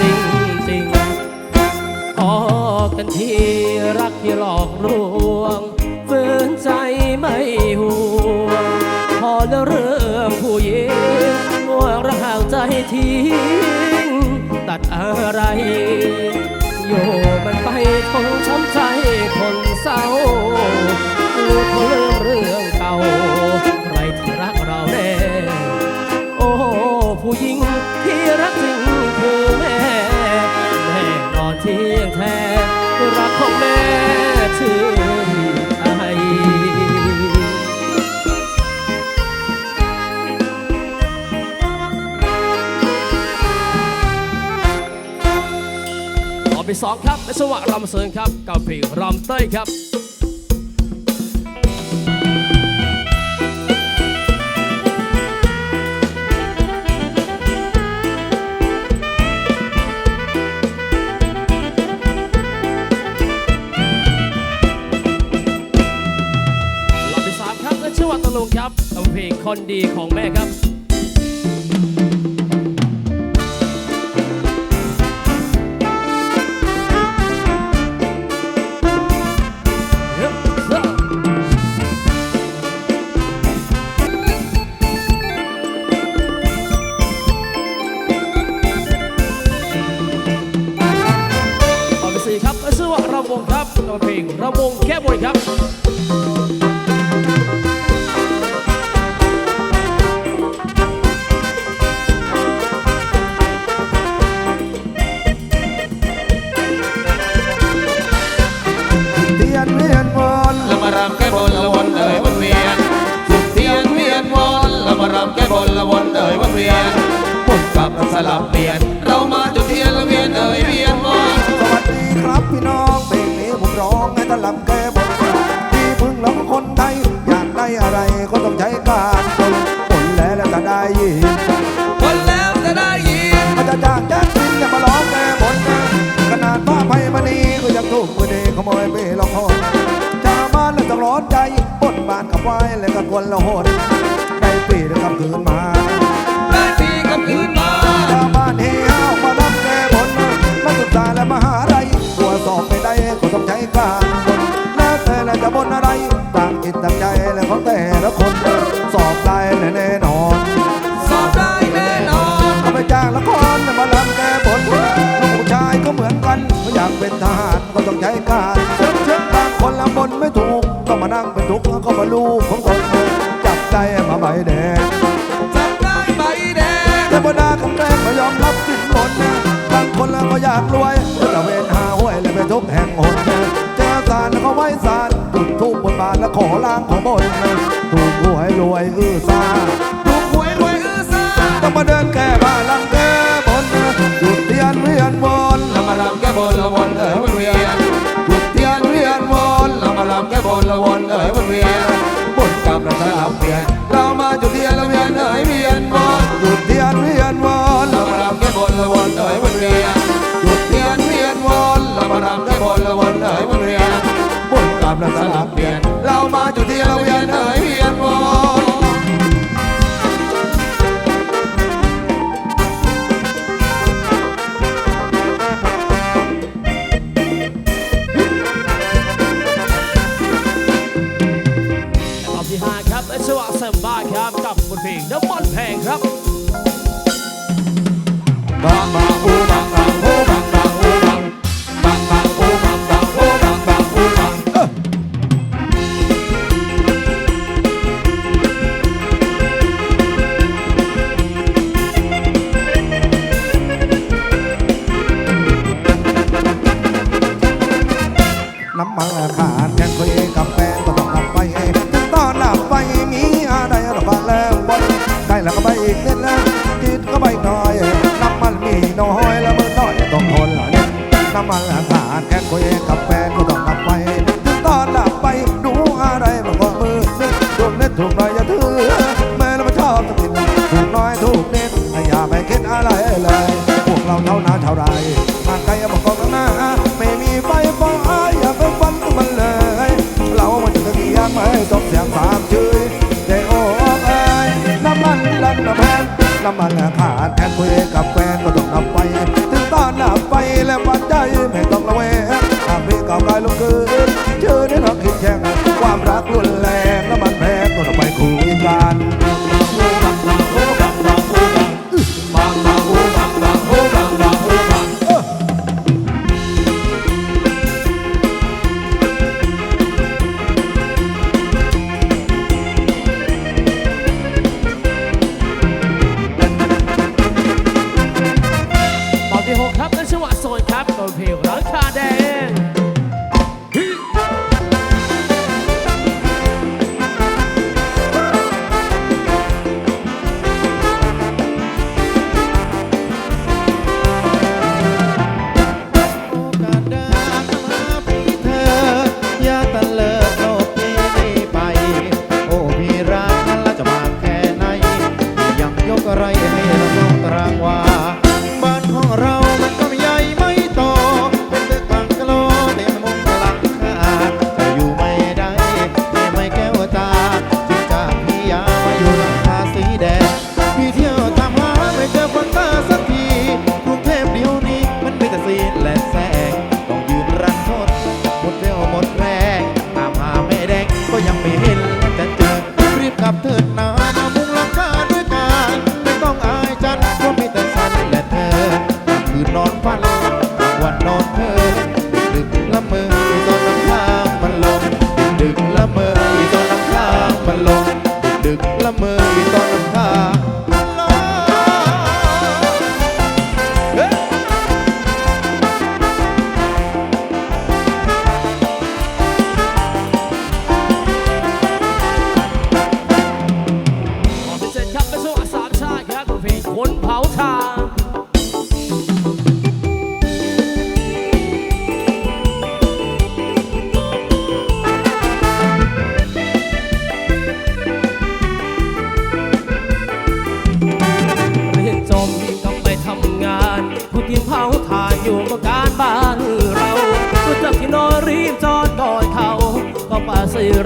ติงติงพอกันทีรักที่หลอกลวงฝืนใจไม่ห่วงพอแล้วเรื่องผู้หญิงง่วงระห่างใจทิ้งตัดอะไร ไปสองครับและสวะรำเสริงครับกับเพลงรำเต้ยครับรอบที่สามครับและชื่อว่าตะลุงครับกับเพลงคนดีของแม่ครับ ระวงแค่บนครับเทียนเวียนวนเรามารำแก้บนละวนเอ่ยวนเวียนสุดเทียนเวียนวนเรามารำแก้บนละวนเอ่ยวนเวียนหมุนกลับสลับเปลี่ยน ไว้แล้วก็กวนละหนได้ปีแล้วกลับคืนมาได้ทีกับคืนมาชาวบ้านเฮฮามารับแก้บนมาศึกษาและมหาลัยตรวจสอบไม่ได้ก็ต้องใช้การบนแล้วแต่ละจะบนอะไรต่างจิตต่างใจและของแต่ละคนสอบได้แน่นอนสอบได้แน่นอนเอาไปจ้างละครมาลำแก้บนลูกผู้ชายก็เหมือนกันอยากเป็นทหารก็ต้องใช้การบางคนละบนไม่ถูก ก็มานั่งเป็นทุกข์ก็มาลูกของคนจับใจมาใบแดงจับได้ใบแดงเทวดาคำแรกไม่ยอมรับสินบนนะบางคนแล้วก็อยากรวยตะเวนหาห้วยเลยไปทุกแห่งหนเจอสารแล้วก็ไหว้สารจุดทูบบนบานแล้วขอล้างของบนนถูกหวยรวยอื้อซา บนกลับแล้วสลับเปลี่ยน เรามาจุดทียนละเวียนเอ่ยเวียนวอนรอบที่ห้าครับและชื่อว่าเซมบ้าครับกับบทเพลงน้ำมันแพงครับ บางบางอูบางบางโอบางบางำมันลันน้ำแพงน้ำมันขาดแทนคุยกับแฟนก็ต้องนำ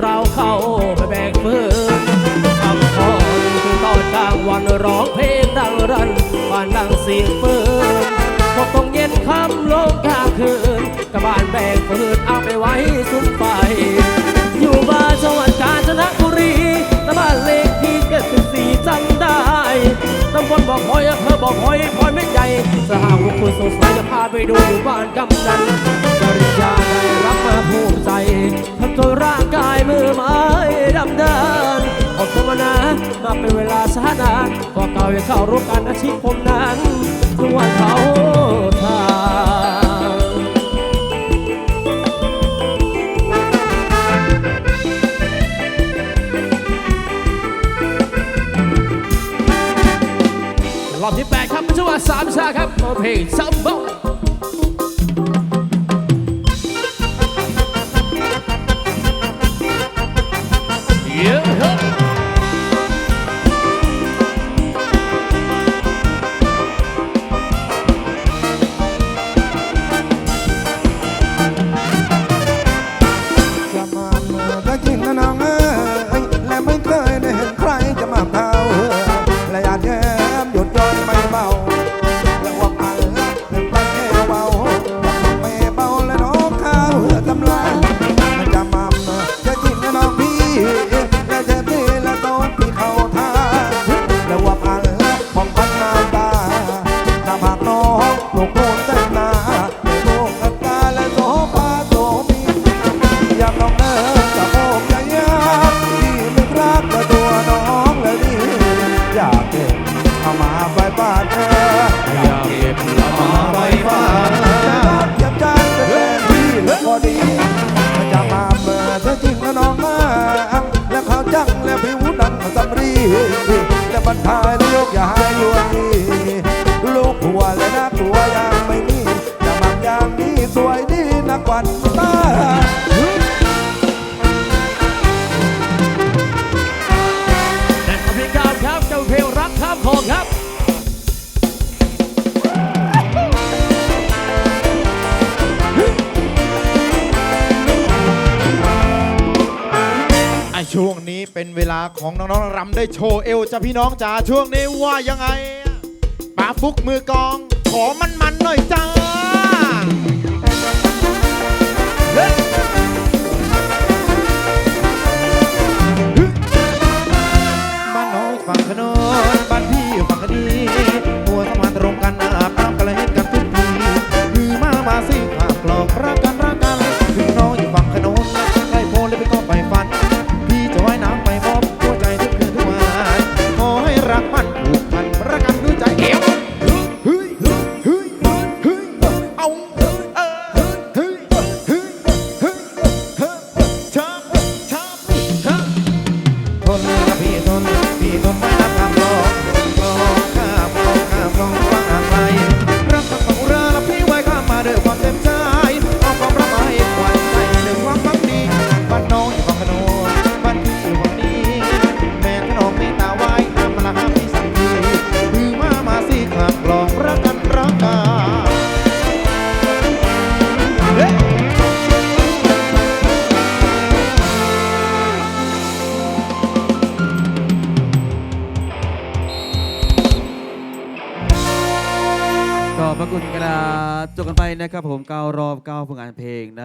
เราเข้าไปแบกเฟืนทำคอนคือตอนกลางวันร้องเพลงดังรันบ้านดังเสียงปืนพอตรงเย็นค่ำลงกลางคืนกับบ้านแบกเฟืนเอาไปไว้ซุ้มไฟอยู่บ้านจังหวัดกาญจนบุรีตะบ้านเลขที่เจ็ดสิบสี่จำได้ตำบลบอกหอยอำเภอบอกหอยพลอยไม่ใหญ่สหาวกคุณสงสัยจะพาไปดูอยู่บ้านกำนันปริญญา ทำตัวร่างกายมือไม้ดำเดินอดทนมานะมาเป็นเวลาช้านานก็เก่ายังเข้าร่วมกันอาชีพผมนั้นทุกวันเขาทางรอบที่8ครับเป็นจังหวะสามชาครับเอเพลงซัมโบามาไว้บ้านเธออยากเก็บละมาไว้ฟ้าเก็บจานเป็นแฟนพี่และพอดีจะมาเมื่อเธอจริงและน้องมาและขาวจังและผิวดำสำรีและบรรทายและยกอย่าให้ยวนดีลูกหัวและนักหัวยังไม่มีจะมักอย่างนี้สวยดีนักวันตา ลาของน้องๆรำได้โชว์เอวจ้ะพี่น้องจ๋าช่วงนี้ว่ายังไงป้าฟุกมือกอง ขอมันๆหน่อยจ้าเฮ้ยบ้านน้องฝั่งขนนบ้านพี่ฝั่งคดีหัวสะพานตรงกันอา conmigo. นะครับผมก้าวรอบก้าวผลงานเพลงนะ